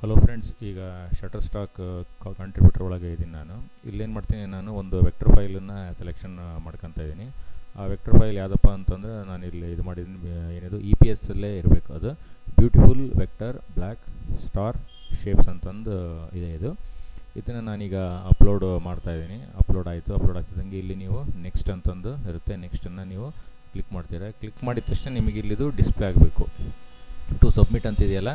Hello friends ಈಗ Shutterstock contributor ಒಳಗೆ ಇದ್ದೀನಿ ನಾನು. ಇಲ್ಲೇನು ಮಾಡ್ತೀನಿ ನಾನು, ಒಂದು ವೆಕ್ಟರ್ ಫೈಲನ್ನು ಸೆಲೆಕ್ಷನ್ ಮಾಡ್ಕೊತಾ ಇದ್ದೀನಿ ಆ ವೆಕ್ಟರ್ ಫೈಲ್ ಯಾವುದಪ್ಪ ಅಂತಂದರೆ ನಾನು ಇಲ್ಲಿ ಇದು ಮಾಡಿದ್ದೀನಿ ಏನಿದು ಇ ಪಿ ಎಸ್ಸಲ್ಲೇ ಇರಬೇಕು ಅದು. Beautiful vector black star shapes ಅಂತಂದು ಇದೆ ಇದು. ಇದನ್ನು ನಾನೀಗ ಅಪ್ಲೋಡ್ ಮಾಡ್ತಾ ಇದ್ದೀನಿ ಅಪ್ಲೋಡ್ ಆಯಿತು ಅಪ್ಲೋಡ್ ಆಗ್ತಿದ್ದಂಗೆ ಇಲ್ಲಿ ನೀವು ನೆಕ್ಸ್ಟ್ ಅಂತಂದು ಇರುತ್ತೆ. ನೆಕ್ಸ್ಟನ್ನು ನೀವು ಕ್ಲಿಕ್ ಮಾಡ್ತೀರಾ. ಕ್ಲಿಕ್ ಮಾಡಿದ ತಕ್ಷಣ ನಿಮಗೆ ಇಲ್ಲಿದು ಡಿಸ್ಪ್ಲೇ ಆಗಬೇಕು. ಟು ಸಬ್ಮಿಟ್ ಅಂತಿದೆಯಲ್ಲ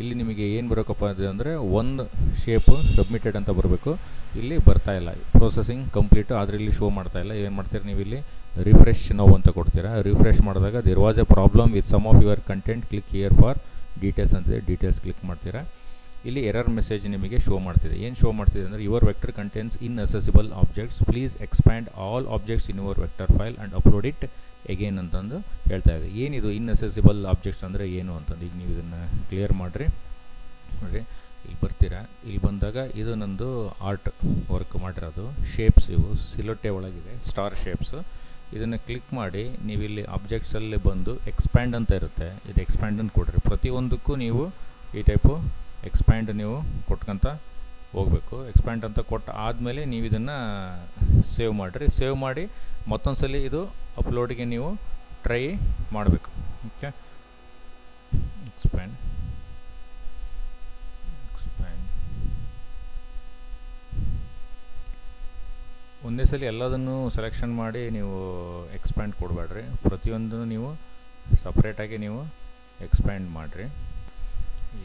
ಇಲ್ಲಿ ನಿಮಗೆ ಏನು ಬರೋಕಪ್ಪ ಅಂದರೆ ಒಂದು ಶೇಪು ಸಬ್ಮಿಟೆಡ್ ಅಂತ ಬರಬೇಕು. ಇಲ್ಲಿ ಬರ್ತಾ ಇಲ್ಲ. ಪ್ರೊಸೆಸಿಂಗ್ ಕಂಪ್ಲೀಟು ಆದರೆ ಇಲ್ಲಿ ಶೋ ಮಾಡ್ತಾ ಇಲ್ಲ. ಏನು ಮಾಡ್ತೀರಿ ನೀವು ಇಲ್ಲಿ? ರಿಫ್ರೆಶ್ ನೋವು ಅಂತ ಕೊಡ್ತೀರಾ? ರಿಫ್ರೆಶ್ ಮಾಡಿದಾಗ there was a problem with some of your content click here for details ಅಂತಿದೆ ಡೀಟೇಲ್ಸ್ ಕ್ಲಿಕ್ ಮಾಡ್ತೀರಾ? ಇಲ್ಲಿ ಎರರ್ ಮೆಸೇಜ್ ನಿಮಗೆ ಶೋ ಮಾಡ್ತಿದೆ. ಏನು ಶೋ ಮಾಡ್ತಿದೆ ಅಂದರೆ your vector contents inaccessible objects please expand all objects in your vector file and upload it again ಅಂತಂದು ಹೇಳ್ತಾ ಇದೆ. ಏನಿದು ಇನ್ನೆಸೆಸಿಬಲ್ ಆಬ್ಜೆಕ್ಟ್ಸ್ ಅಂದರೆ ಏನು ಅಂತಂದು ಈಗ ನೀವು ಇದನ್ನು ಕ್ಲಿಯರ್ ಮಾಡಿರಿ. ನೋಡಿರಿ ಇಲ್ಲಿ ಬರ್ತೀರಾ? ಇಲ್ಲಿ ಬಂದಾಗ ಇದು ನಂದು ಆರ್ಟ್ ವರ್ಕ್ ಮಾಡಿರೋದು. ಶೇಪ್ಸ್ ಇವು ಸಿಲೊಟ್ಟೆ ಒಳಗಿದೆ ಸ್ಟಾರ್ ಶೇಪ್ಸು ಇದನ್ನು ಕ್ಲಿಕ್ ಮಾಡಿ, ನೀವು ಇಲ್ಲಿ ಆಬ್ಜೆಕ್ಟ್ಸಲ್ಲಿ ಬಂದು ಎಕ್ಸ್ಪ್ಯಾಂಡ್ ಅಂತ ಇರುತ್ತೆ. ಇದು ಎಕ್ಸ್ಪ್ಯಾಂಡ್ ಅಂತ ಕೊಡ್ರಿ. ಪ್ರತಿಯೊಂದಕ್ಕೂ ನೀವು ಈ ಟೈಪು ಎಕ್ಸ್ಪ್ಯಾಂಡ್ ನೀವು ಕೊಟ್ಕೊಂತ ಹೋಗಬೇಕು. ಎಕ್ಸ್ಪ್ಯಾಂಡ್ ಅಂತ ಕೊಟ್ಟು ಆದಮೇಲೆ ನೀವು ಇದನ್ನು ಸೇವ್ ಮಾಡಿರಿ. ಸೇವ್ ಮಾಡಿ ಮತ್ತೊಂದು ಸಲ ಇದು ಅಪ್ಲೋಡಿಗೆ ನೀವು ಟ್ರೈ ಮಾಡಬೇಕು. ಓಕೆ ಎಕ್ಸ್ಪ್ಯಾಂಡ್ ಎಕ್ಸ್ಪ್ಯಾಂಡ್ ಒಂದೇ ಸಲ ಎಲ್ಲದನ್ನು ಸೆಲೆಕ್ಷನ್ ಮಾಡಿ ನೀವು ಎಕ್ಸ್ಪ್ಯಾಂಡ್ ಕೊಡಬೇಡ್ರಿ. ಪ್ರತಿಯೊಂದನ್ನು ನೀವು ಸಪ್ರೇಟಾಗಿ ನೀವು ಎಕ್ಸ್ಪ್ಯಾಂಡ್ ಮಾಡಿರಿ.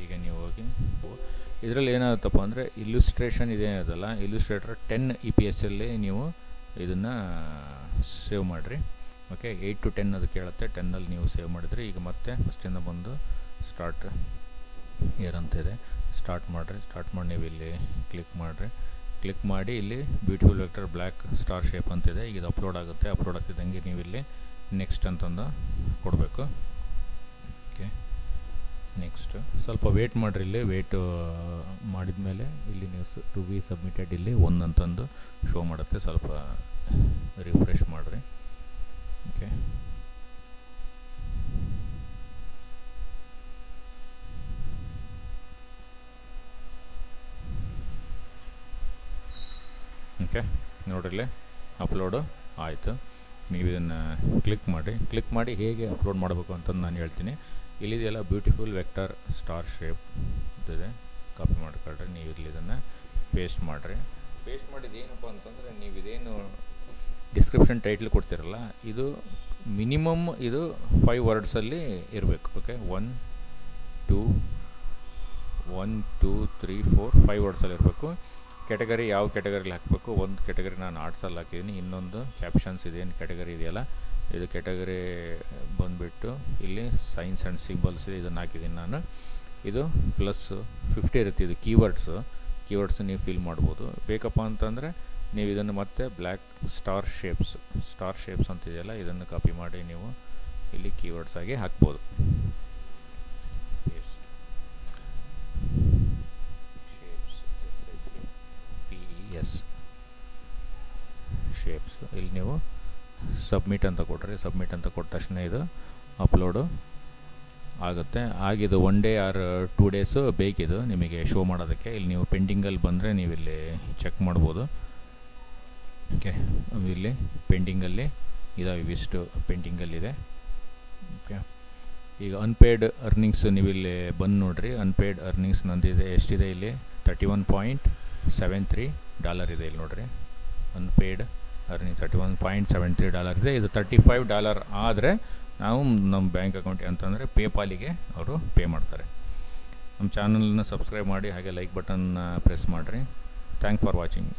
ಈಗ ನೀವು ಹೋಗಿ. ಇದರಲ್ಲಿ ಏನಾಗುತ್ತಪ್ಪ ಅಂದರೆ ಇಲ್ಯುಸ್ಟ್ರೇಷನ್ ಇದೇನದಲ್ಲ ಇಲ್ಯುಸ್ಟ್ರೇಟರ್ ಟೆನ್ ಇ ಪಿ ಎಸ್ಸಲ್ಲಿ ನೀವು ಇದನ್ನು ಸೇವ್ ಮಾಡಿರಿ. ಓಕೆ ಏಯ್ಟ್ ಟು ಟೆನ್ ಅದು ಕೇಳುತ್ತೆ ಟೆನ್ನಲ್ಲಿ ನೀವು ಸೇವ್ ಮಾಡಿದ್ರಿ. ಈಗ ಮತ್ತೆ ಫಸ್ಟಿಂದ ಬಂದು ಸ್ಟಾರ್ಟ್ ಇಯರ್ ಅಂತಿದೆ ಸ್ಟಾರ್ಟ್ ಮಾಡಿರಿ ಸ್ಟಾರ್ಟ್ ಮಾಡಿ ನೀವು ಇಲ್ಲಿ ಕ್ಲಿಕ್ ಮಾಡಿರಿ. ಕ್ಲಿಕ್ ಮಾಡಿ ಇಲ್ಲಿ beautiful vector black star shape ಅಂತಿದೆ ಈಗ ಇದು ಅಪ್ಲೋಡ್ ಆಗುತ್ತೆ ಅಪ್ಲೋಡ್ ಆಗ್ತಿದ್ದಂಗೆ ನೀವು ಇಲ್ಲಿ ನೆಕ್ಸ್ಟ್ ಅಂತಂದು ಕೊಡಬೇಕು. ಓಕೆ ನೆಕ್ಸ್ಟ್ ಸ್ವಲ್ಪ ವೇಟ್ ಮಾಡಿರಿ ಇಲ್ಲಿ. ವೇಟ್ ಮಾಡಿದ ಮೇಲೆ ಇಲ್ಲಿ ನೀವು ಟು ಬಿ ಸಬ್ಮಿಟೆಡ್ ಇಲ್ಲಿ ಒನ್ ಅಂತಂದು ಶೋ ಮಾಡುತ್ತೆ. ಸ್ವಲ್ಪ ರಿಫ್ರೆಶ್ ಮಾಡಿರಿ. ಓಕೆ ಓಕೆ ನೋಡ್ರಿಲ್ಲಿ ಅಪ್ಲೋಡು ಆಯಿತು. ನೀವು ಇದನ್ನು ಕ್ಲಿಕ್ ಮಾಡಿ ಕ್ಲಿಕ್ ಮಾಡಿ ಹೇಗೆ ಅಪ್ಲೋಡ್ ಮಾಡಬೇಕು ಅಂತಂದು ನಾನು ಹೇಳ್ತೀನಿ. ಇಲ್ಲಿದೆಯಲ್ಲ ಬ್ಯೂಟಿಫುಲ್ ವೆಕ್ಟರ್ ಸ್ಟಾರ್ ಶೇಪ್ ಇದೆ. ಕಾಪಿ ಮಾಡ್ಕೊಳ್ರಿ, ನೀವು ಇಲ್ಲಿ ಇದನ್ನು ಪೇಸ್ಟ್ ಮಾಡಿರಿ. ಪೇಸ್ಟ್ ಮಾಡಿದ ಏನಪ್ಪ ಅಂತಂದರೆ, ನೀವು ಇದೇನು ಡಿಸ್ಕ್ರಿಪ್ಷನ್ ಟೈಟ್ಲ್ ಕೊಡ್ತಿರಲ್ಲ, ಇದು ಮಿನಿಮಮ್ ಇದು ಫೈವ್ ವರ್ಡ್ಸಲ್ಲಿ ಇರಬೇಕು okay one two one two three four five ವರ್ಡ್ಸಲ್ಲಿ ಇರಬೇಕು. ಕ್ಯಾಟಗರಿ ಯಾವ ಕ್ಯಾಟಗರಿಲಿ ಹಾಕಬೇಕು? ಒಂದು ಕ್ಯಾಟಗರಿ ನಾನು ಆರ್ಟ್ಸಲ್ಲಿ ಹಾಕಿದ್ದೀನಿ ಇನ್ನೊಂದು ಕ್ಯಾಪ್ಷನ್ಸ್ ಇದೇನು ಕ್ಯಾಟಗರಿ ಇದೆಯಲ್ಲ ಇದು ಕ್ಯಾಟಗರಿ ಬಂದುಬಿಟ್ಟು ಇಲ್ಲಿ ಸೈನ್ಸ್ ಆ್ಯಂಡ್ ಸಿಂಬಲ್ಸ್ ಇದನ್ನು ಹಾಕಿದ್ದೀನಿ ನಾನು. ಇದು ಪ್ಲಸ್ ಫಿಫ್ಟಿ ಇರುತ್ತೆ ಇದು ಕೀವರ್ಡ್ಸು ಕೀವರ್ಡ್ಸ್ ನೀವು ಫಿಲ್ ಮಾಡ್ಬೋದು. ಬೇಕಪ್ಪ ಅಂತಂದರೆ ನೀವು ಇದನ್ನು ಮತ್ತೆ black star shapes star shapes ಅಂತಿದೆಯಲ್ಲ ಇದನ್ನು ಕಾಪಿ ಮಾಡಿ ನೀವು ಇಲ್ಲಿ ಕೀವರ್ಡ್ಸ್ ಆಗಿ ಹಾಕ್ಬೋದು. ಶೇಪ್ಸ್ ಇಲ್ಲಿ ನೀವು ಸಬ್ಮಿಟ್ ಅಂತ ಕೊಟ್ಟರೆ ಸಬ್ಮಿಟ್ ಅಂತ ಕೊಟ್ಟ ತಕ್ಷಣ ಇದು ಅಪ್ಲೋಡು ಆಗುತ್ತೆ. ಆಗಿದು one day or two days ಬೇಕಿದು ನಿಮಗೆ ಶೋ ಮಾಡೋದಕ್ಕೆ. ಇಲ್ಲಿ ನೀವು ಪೆಂಡಿಂಗಲ್ಲಿ ಬಂದರೆ ನೀವು ಇಲ್ಲಿ ಚೆಕ್ ಮಾಡ್ಬೋದು. ಓಕೆ ಇಲ್ಲಿ ಪೆಂಡಿಂಗಲ್ಲಿ ಇದಾವೆ ಇವಿಷ್ಟು ಪೆಂಡಿಂಗಲ್ಲಿದೆ ಓಕೆ ಈಗ ಅನ್ಪೇಯ್ಡ್ ಅರ್ನಿಂಗ್ಸ್ ನೀವು ಇಲ್ಲಿ ಬಂದು ನೋಡಿರಿ. ಅನ್ಪೇಯ್ಡ್ ಅರ್ನಿಂಗ್ಸ್ ನಂದಿದೆ, ಎಷ್ಟಿದೆ ಇಲ್ಲಿ? Thirty one point seven three dollar ಇದೆ ಇಲ್ಲಿ ನೋಡಿರಿ. Unpaid earning thirty one point seven three dollar ಇದೆ. ಇದು ತರ್ಟಿ ಫೈವ್ ಡಾಲರ್ ಆದರೆ ನಾವು ನಮ್ಮ ಬ್ಯಾಂಕ್ ಅಕೌಂಟ್ ಅಂತಂದರೆ ಪೇಪಾಲಿಗೆ ಅವರು ಪೇ ಮಾಡ್ತಾರೆ. ನಮ್ಮ ಚಾನಲನ್ನ ಸಬ್ಸ್ಕ್ರೈಬ್ ಮಾಡಿ, ಹಾಗೆ ಲೈಕ್ ಬಟನ್ನ ಪ್ರೆಸ್ ಮಾಡಿರಿ. Thank for watching